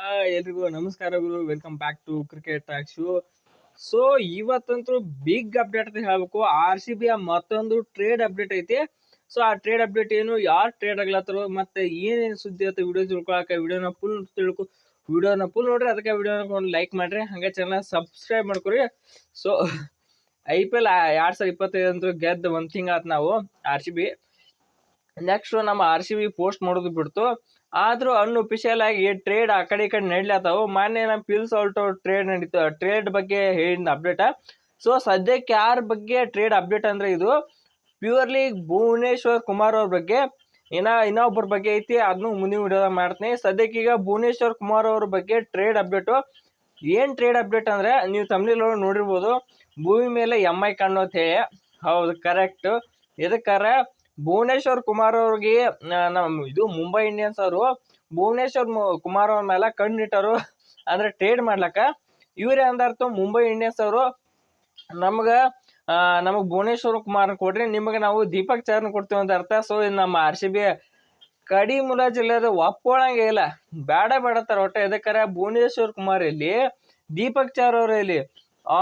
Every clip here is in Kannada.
ಹಾಯ್ ಎಲ್ರಿಗೂ ನಮಸ್ಕಾರ ಗುರು. Welcome back to cricket track show so ಇವತ್ತಂತೂ big update ಅಂತ ಹೇಳ್ಬೇಕು. ಆರ್ ಸಿ ಬಿ ಮತ್ತೊಂದು ಟ್ರೇಡ್ ಅಪ್ಡೇಟ್ ಐತಿ. ಸೊ ಆ ಟ್ರೇಡ್ ಅಪ್ಡೇಟ್ ಏನು, ಯಾರು ಟ್ರೇಡ್ ಆಗ್ಲತ್ತಾರೋ ಮತ್ತೆ ಏನೇನು ಸುದ್ದಿ ಆಯ್ತು ವಿಡಿಯೋ ತಿಳ್ಕೊಳಕ್ಕೆ ವಿಡಿಯೋನ ಫುಲ್ ತಿಳ್ಕೊ ವಿಡಿಯೋನ ಫುಲ್ ನೋಡ್ರಿ, ಅದಕ್ಕೆ ವಿಡಿಯೋನ ಒಂದು ಲೈಕ್ ಮಾಡ್ರಿ. ಹಂಗೆ ಚಾನಲ್ ಸಬ್ಸ್ಕ್ರೈಬ್ ಮಾಡ್ಕೊರಿ. ಸೊ ಐ ಪಿ ಎಲ್ ಎರಡು ಸಾವಿರದ ಇಪ್ಪತ್ತೈದು ಅಂತೂ ಗೆದ್ದು ಒಂದು ತಿಂಗ್ ಆಯ್ತು ನಾವು ಆರ್ ಸಿ ಬಿ ನೆಕ್ಸ್ಟ್ ನಮ್ಮ ಆರ್ ಸಿ ಬಿ ಪೋಸ್ಟ್ ಮಾಡೋದು ಬಿಡ್ತು. ಆದ್ರೂ ಅನ್ಅಫಿಷಿಯಲ್ ಆಗಿ ಟ್ರೇಡ್ ಆ ಕಡೆ ಈ ಕಡೆ ನಡ್ಲತ್ತಾವು. ಮಾನ್ಯ ನಮ್ಮ ಪಿಲ್ಸ್ ಆಲ್ಟೋ ಟ್ರೇಡ್ ನಡೀತು ಟ್ರೇಡ್ ಬಗ್ಗೆ ಹೇಳಿದ ಅಪ್ಡೇಟ್ ಸೊ ಸದ್ಯಕ್ಕೆ ಯಾರ ಬಗ್ಗೆ ಟ್ರೇಡ್ ಅಪ್ಡೇಟ್ ಅಂದ್ರೆ ಇದು ಪ್ಯೂರ್ಲಿ ಭುವನೇಶ್ವರ್ ಕುಮಾರ್ ಅವ್ರ ಬಗ್ಗೆ. ಇನ್ನ ಇನ್ನೊಬ್ಬರ ಬಗ್ಗೆ ಐತಿ ಅದನ್ನು ಮುಂದಿನ ವಿಡಿಯೋದಾಗ ಮಾಡ್ತೀನಿ. ಸದ್ಯಕ್ಕೆ ಈಗ ಭುವನೇಶ್ವರ್ ಕುಮಾರ್ ಅವ್ರ ಬಗ್ಗೆ ಟ್ರೇಡ್ ಅಪ್ಡೇಟು ಏನು ಟ್ರೇಡ್ ಅಪ್ಡೇಟ್ ಅಂದ್ರೆ ನೀವು ತಮಿಳ್ ನೋಡಿರ್ಬೋದು. ಭೂಮಿ ಮೇಲೆ ಎಂ ಐ ಕಾಣೋತೆ ಹೌದು ಕರೆಕ್ಟ್ ಇದಕ್ಕಾರ ಭುವನೇಶ್ವರ್ ಕುಮಾರ್ ಅವ್ರಿಗೆ ನಮ್ಮ ಇದು ಮುಂಬೈ ಇಂಡಿಯನ್ಸ್ ಅವರು, ಭುವನೇಶ್ವರ್ ಕುಮಾರ್ ಅವ್ರ ಮೇಲೆ ಕಣ್ಣಿಟ್ಟರು ಅಂದ್ರೆ ಟ್ರೇಡ್ ಮಾಡ್ಲಕ್ಕ. ಇವ್ರ ಅಂದಾರ್ತು ಮುಂಬೈ ಇಂಡಿಯನ್ಸ್ ಅವರು, ನಮ್ಗ ನಮಗೆ ಭುವನೇಶ್ವರ್ ಕುಮಾರ್ ಕೊಡ್ರಿ, ನಿಮಗೆ ನಾವು ದೀಪಕ್ ಚಾರ್ನ ಕೊಡ್ತೀವಿ ಅಂತ ಅರ್ಥ. ಸೊ ನಮ್ಮ ಆರ್ ಸಿ ಬಿ ಕಡಿ ಜಿಲ್ಲೆ ಒಪ್ಕೊಳಂಗೆ ಇಲ್ಲ. ಬೇಡ ಬೇಡತ್ತಾರ ಒಟ್ಟ ಎದಕ್ಕಾರ ಭುವನೇಶ್ವರ್ ಕುಮಾರ್ ಇಲ್ಲಿ, ದೀಪಕ್ ಚಾರ್ ಅವ್ರ ಇಲ್ಲಿ.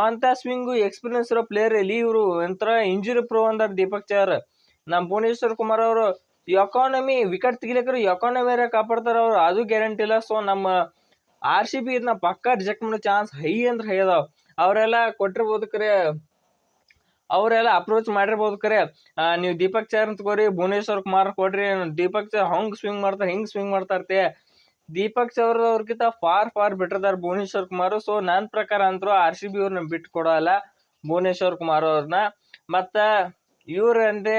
ಅಂತ ಸ್ವಿಂಗು ಎಕ್ಸ್ಪೀರಿಯನ್ಸ್ ಇರೋ ಪ್ಲೇಯರ್ ಇಲ್ಲಿ ಇವರು, ಒಂಥರ ಇಂಜುರಿ ಪ್ರೋ ಅಂದಾರ ದೀಪಕ್ ಚಾರ್ ನಮ್ಮ ಭುವನೇಶ್ವರ್ ಕುಮಾರ್ ಅವರು ಎಕಾನಮಿ ವಿಕೆಟ್ ತೆಗಿಲಿಕ್ಕರು ಎಕಾನಮಿ ಕಾಪಾಡ್ತಾರ ಅವ್ರು, ಅದು ಗ್ಯಾರಂಟಿ ಇಲ್ಲ. ಸೊ ನಮ್ಮ ಆರ್ ಸಿ ಬಿ ಇದನ್ನ ಪಕ್ಕ ರಿಜೆಕ್ಟ್ ಮಾಡೋ ಚಾನ್ಸ್ ಹೈ ಅಂದ್ರೆ ಹೈ ಅದಾವ. ಅವರೆಲ್ಲ ಕೊಟ್ಟಿರ್ಬೋದು ಕರೆ, ಅವರೆಲ್ಲ ಅಪ್ರೋಚ್ ಮಾಡಿರ್ಬೋದು ಕರೆ. ನೀವು ದೀಪಕ್ ಚಾರ್ ಕೋರಿ ಭುವನೇಶ್ವರ್ ಕುಮಾರ್ ಕೊಡ್ರಿ, ದೀಪಕ್ ಚಾರ್ ಹಂಗ್ ಸ್ವಿಂಗ್ ಮಾಡ್ತಾರೆ, ಹಿಂಗ್ ಸ್ವಿಂಗ್ ಮಾಡ್ತಾರತೆ ದೀಪಕ್ ಚೌರ್ ಅವ್ರಿಗಿಂತ ಫಾರ್ ಫಾರ್ ಬೆಟರ್ ಅದಾರ ಭುವನೇಶ್ವರ್ ಕುಮಾರ್. ಸೊ ನನ್ನ ಪ್ರಕಾರ ಅಂತೂ ಆರ್ ಸಿ ಬಿ ಅವ್ರನ್ನ ಬಿಟ್ಟು ಕೊಡೋಲ್ಲ ಭುವನೇಶ್ವರ್ ಕುಮಾರ್ ಅವ್ರನ್ನ ಮತ್ತ ಇವ್ರ ಅಂದ್ರೆ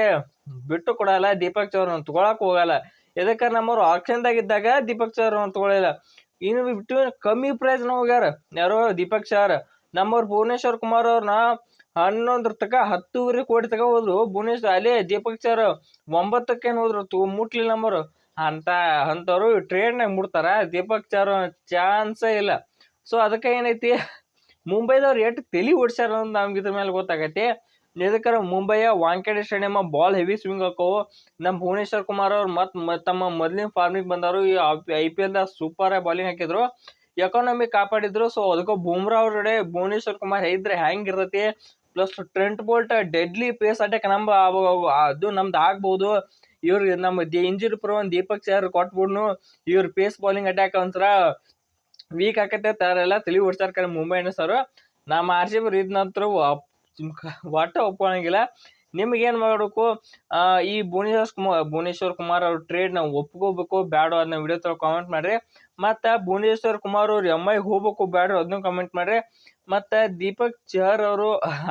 ಬಿಟ್ಟು ಕೊಡಲ್ಲ, ದೀಪಕ್ ಚೌರ್ ತಗೊಳಕ್ ಹೋಗಲ್ಲ. ಎದಕ್ಕೆ ನಮ್ಮವ್ರು ಆಕ್ಷನ್ದಾಗ ಇದ್ದಾಗ ದೀಪಕ್ ಚೌರ್ ತಗೊಳಿಲ್ಲ. ಇನ್ನು ಬಿಟ್ಟು ಕಮ್ಮಿ ಪ್ರೈಸ್ನ ಹೋಗ್ಯಾರ. ಯಾರೋ ದೀಪಕ್ ಚಾರ್ ನಮ್ಮವ್ರು ಭುವನೇಶ್ವರ್ ಕುಮಾರ್ ಅವ್ರನ್ನ ಹನ್ನೊಂದ್ರ ತಕ ಹತ್ತೂವರೆ ಕೋಟಿ ತಕ ಹೋದ್ರು. ಭುವನೇಶ್ವರ್ ಅಲ್ಲೇ ದೀಪಕ್ ಚಾರ್ ಒಂಬತ್ತಕ್ಕೇನು ಹೋದ್ರು. ತು ಮುಟ್ಲಿಲ್ಲ ನಮ್ಮವ್ರು. ಅಂತ ಅಂತವ್ರು ಟ್ರೇಡ್ನಾಗ ಮುಡ್ತಾರ ದೀಪಕ್ ಚಾರ್ ಚಾನ್ಸೇ ಇಲ್ಲ. ಸೊ ಅದಕ್ಕೆ ಏನೈತಿ, ಮುಂಬೈದವ್ರು ಎಷ್ಟು ತಲೆ ಓಡ್ಸ್ಯಾರ ಅಂತ ನಮ್ಗೆ ಇದ್ರ ಮೇಲೆ ಗೊತ್ತಾಗೈತಿ ಇದಕ್ಕಾರ ಮುಂಬೈಯ Wankhede stadium ball heavy swing ಹಾಕೋವು ನಮ್ಮ ಭುವನೇಶ್ವರ್ ಕುಮಾರ್ ಅವ್ರು ಮತ್ ತಮ್ಮ ಮೊದಲಿನ ಫಾರ್ಮಿಗೆ ಬಂದವರು ಈ I P L super bowling ಹಾಕಿದ್ರು. ಎಕಾನಮಿ ಕಾಪಾಡಿದ್ರು ಸೊ ಅದಕ್ಕೂ ಬೂಮ್ರಾ ಅವ್ರಡೆ ಭುವನೇಶ್ವರ್ ಕುಮಾರ್ ಇದ್ರೆ ಹೆಂಗಿರ್ತೈತಿ plus Trent Boult deadly pace attack ನಮ್ ಅವ- ಅವ- ಅದು ನಮ್ದು ಆಗ್ಬೋದು. ಇವ್ರು ನಮ್ಮ ಇಂಜುರಿ ಪ್ರೋ ದೀಪಕ್ ಚಾರ್ ಕೊಟ್ಬಿಡ್ನು. ಇವ್ರ ಪೇಸ್ ಬೌಲಿಂಗ್ ಅಟ್ಯಾಕ್ ಒಂಥರ ವೀಕ್ ಆಕತ್ತೆ ತರ ಎಲ್ಲ ತಿಳಿ ಕರೆ ಮುಂಬೈ ಸರ್ ನಮ್ಮ ಆರ್ ಸಿ ಬಿ ಇದ್ ನಂತರ ಒಟ್ಟ ಒಪ್ಕೊಳಂಗಿಲ್ಲ. ನಿಮ್ಗೆ ಮಾಡಬೇಕು ಈ ಭುವನೇಶ್ವರ್ ಕುಮಾರ್ ಭುವನೇಶ್ವರ್ ಕುಮಾರ್ ಅವ್ರ ಟ್ರೇಡ್ ನಾವು ಒಪ್ಕೋಬೇಕು, ಬ್ಯಾಡ ಅದನ್ನ ವಿಡಿಯೋ ತರ ಕಾಮೆಂಟ್ ಮಾಡ್ರಿ. ಮತ್ತು ಭುವನೇಶ್ವರ್ ಕುಮಾರ್ ಅವ್ರು ಎಂ ಐ ಹೋಗ್ಬೇಕು ಬ್ಯಾಡ ಅದನ್ನು ಕಮೆಂಟ್ ಮಾಡ್ರಿ. ಮತ್ತು ದೀಪಕ್ ಚಹರ್ ಅವರು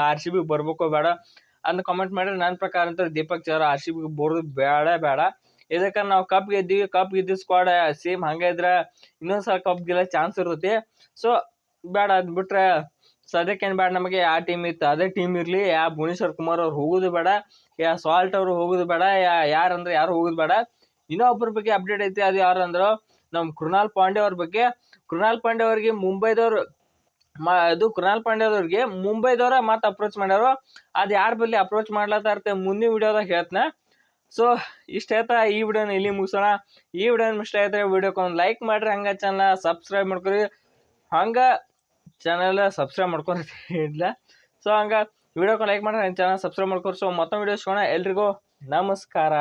ಆರ್ ಸಿ ಬಿ ಬರ್ಬೇಕು ಬೇಡ ಅದನ್ನ ಕಮೆಂಟ್ ಮಾಡ್ರಿ. ನನ್ನ ಪ್ರಕಾರ ಅಂತ Deepak Chahar R C B ಬರೋದು ಬೇಡ ಬೇಡ ಇದಕ್ಕೆ ನಾವು ಕಪ್ ಗೆದ್ದೀವಿ ಕಪ್ ಗೆದ್ದ ಸ್ಕ್ವಾಡ್ ಸೇಮ್ ಹಂಗೆ ಇನ್ನೊಂದು ಸಲ ಕಪ್ ಗೆಲ್ಲ ಚಾನ್ಸ್ ಇರುತ್ತೆ. ಸೊ ಬೇಡ ಅದು ಬಿಟ್ರೆ ಸದ್ಯಕ್ಕೆ ಏನ್ ಬೇಡ ನಮಗೆ ಯಾವ ಟೀಮ್ ಇತ್ತು. ಅದೇ ಟೀಮ್ ಇರಲಿ, ಯಾ ಭುವನೇಶ್ವರ್ ಕುಮಾರ್ ಅವ್ರು ಹೋಗುದು ಬೇಡ, ಯಾ ಸಾಲ್ಟ್ ಅವರು ಹೋಗುದು ಬೇಡ, ಯಾ ಯಾರಂದ್ರೆ ಯಾರು ಹೋಗುದು ಬೇಡ. ಇನ್ನೊಬ್ಬರ ಬಗ್ಗೆ ಅಪ್ಡೇಟ್ ಐತಿ, ಅದು ಯಾರು ಅಂದ್ರು ನಮ್ಮ ಕೃಣಾಲ್ ಪಾಂಡೆ ಅವ್ರ ಬಗ್ಗೆ. ಕೃಣಾಲ್ ಪಾಂಡೆ ಅವ್ರಿಗೆ ಮುಂಬೈದವ್ರು ಮ, ಅದು ಕೃಣಾಲ್ ಪಾಂಡೆ ಅವ್ರಿಗೆ ಮುಂಬೈದವ್ರ ಮತ್ತೆ ಅಪ್ರೋಚ್ ಮಾಡ್ಯಾರೋ. ಅದು ಯಾರ ಬಲ್ಲಿ ಅಪ್ರೋಚ್ ಮಾಡ್ಲತ್ತಾ ಮುಂದಿನ ವಿಡಿಯೋದಾಗ ಹೇಳ್ತನ. ಸೊ ಇಷ್ಟ ಆಯ್ತಾ ಈ ವಿಡಿಯೋನ ಇಲ್ಲಿ ಮುಗಿಸೋಣ. ಈ ವಿಡಿಯೋನ ಇಷ್ಟ ಆಯ್ತಾ ವಿಡಿಯೋಕ್ಕೆ ಒಂದು ಲೈಕ್ ಮಾಡ್ರಿ, ಹಂಗೆ ಚಾನಲ್ ಸಬ್ಸ್ಕ್ರೈಬ್ ಮಾಡ್ಕೊರಿ. ಹಂಗ ಚಾನಲ್ ಸಬ್ಸ್ಕ್ರೈಬ್ ಮಾಡ್ಕೊರಿ ಇಲ್ಲ. ಸೊ ಹಂಗ ವೀಡಿಯೋಕ್ಕೆ ಲೈಕ್ ಮಾಡ್ರಿ ಚಾನಲ್ ಸಬ್ಸ್ಕ್ರೈಬ್ ಮಾಡ್ಕೊರಿ. ಸೊ ಮತ್ತೊಂದು ವಿಡಿಯೋ ಸಿಗೋಣ. ಎಲ್ರಿಗೂ ನಮಸ್ಕಾರ.